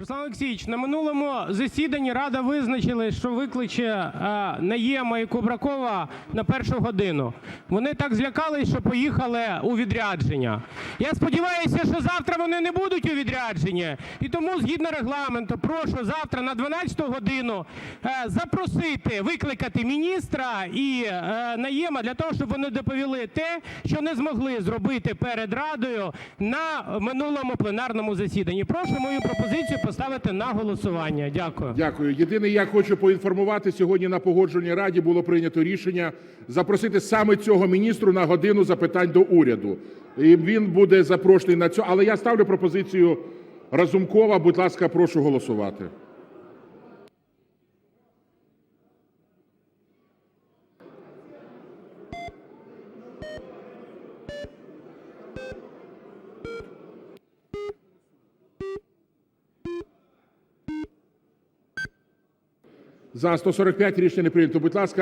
Руслан Олексійович, на минулому засіданні Рада визначила, що викличе е, Наєма і Кубракова на першу годину. Вони так злякались, що поїхали у відрядження. Я сподіваюся, що завтра вони не будуть у відрядженні. І тому, згідно регламенту, прошу завтра на 12 годину е, запросити, викликати міністра і е, Наєма для того, щоб вони доповіли те, що не змогли зробити перед Радою на минулому пленарному засіданні. Прошу мою пропозицію поставити на голосування. Дякую. Дякую. Єдине, я хочу поінформувати, сьогодні на погоджувальній раді було прийнято рішення запросити саме цього міністру на годину запитань до уряду. І він буде запрошений на цю. Але я ставлю пропозицію Разумкова. Будь ласка, прошу голосувати. За 145 рішення не прийнято. Будь ласка.